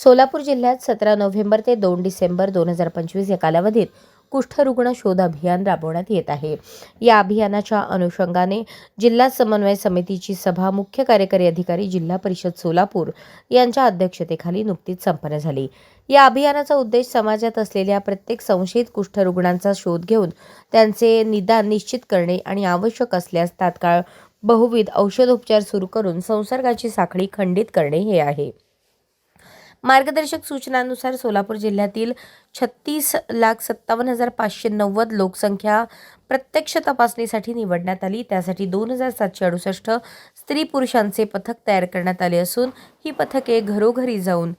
सोलापूर जिल्ह्यात सतरा नोव्हेंबर ते दोन डिसेंबर दोन हजार पंचवीस या कालावधीत कुष्ठरुग्ण शोध अभियान राबवण्यात येत आहे. या अभियानाच्या अनुषंगाने जिल्हा समन्वय समितीची सभा मुख्य कार्यकारी अधिकारी जिल्हा परिषद सोलापूर यांच्या अध्यक्षतेखाली नुकतीच संपन्न झाली. या अभियानाचा उद्देश समाजात असलेल्या प्रत्येक संशयित कुष्ठरुग्णांचा शोध घेऊन त्यांचे निदान निश्चित करणे आणि आवश्यक असल्यास तात्काळ बहुविध औषधोपचार सुरू करून संसर्गाची साखळी खंडित करणे हे आहे. मार्गदर्शक सूचनांनुसार सोलापूर जिल्ह्यातील छत्तीस लाख सत्तावन्न हजार पाचशे नव्वद लोकसंख्या प्रत्यक्ष तपासणीसाठी निवडण्यात आली. त्यासाठी दोन हजार सातशे अडुसष्ट स्त्री पुरुषांचे पथक तयार करण्यात आले असून ही पथके घरोघरी जाऊन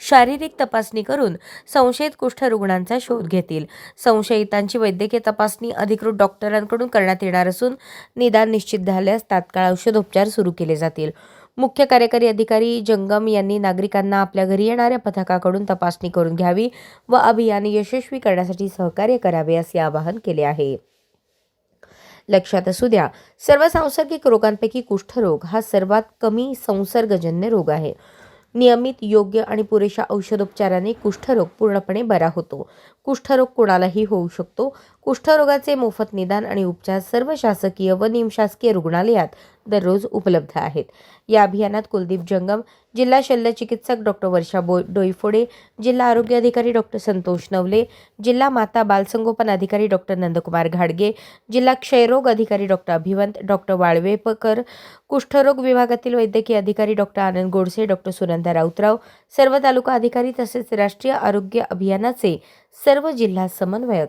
शारीरिक तपासणी करून संशयित कुष्ठरुग्णांचा शोध घेतील. संशयितांची वैद्यकीय तपासणी अधिकृत डॉक्टरांकडून करण्यात येणार असून निदान निश्चित झाल्यास तात्काळ औषधोपचार सुरू केले जातील. मुख्य कार्यकारी अधिकारी जंगम यांनी नागरिकांना आपल्या घरी येणाऱ्या पथकाकडून तपासणी करून घ्यावी व अभियान यशस्वी करण्यासाठी सहकार्य करावे असे आवाहन केले आहे. लक्षात असू द्या सर्व सांसर्गिक रोगांपैकी कुष्ठरोग हा सर्वात कमी संसर्गजन्य रोग आहे. नियमित योग्य आणि पुरेशा औषधोपचाराने कुष्ठरोग पूर्णपणे बरा होतो. कुष्ठरोग कोणालाही होऊ शकतो कुष्ठरोगाचे मोफत निदान आणि उपचार सर्व शासकीय व निमशासकीय रुग्णालयात दररोज उपलब्ध आहेत. या अभियानात कुलदीप जंगम जिल्हा शल्यचिकित्सक डॉक्टर वर्षा बो डोईफोडे जिल्हा आरोग्य अधिकारी डॉक्टर संतोष नवले जिल्हा माता बालसंगोपन अधिकारी डॉक्टर नंदकुमार घाडगे जिल्हा क्षयरोग अधिकारी डॉक्टर अभिवंत डॉक्टर वाळवेपकर कुष्ठरोग विभागातील वैद्यकीय अधिकारी डॉक्टर आनंद गोडसे डॉक्टर सुनंदा राऊतराव सर्व तालुका अधिकारी तसेच राष्ट्रीय आरोग्य अभियानाचे सर्व जिल्हा समन्वयक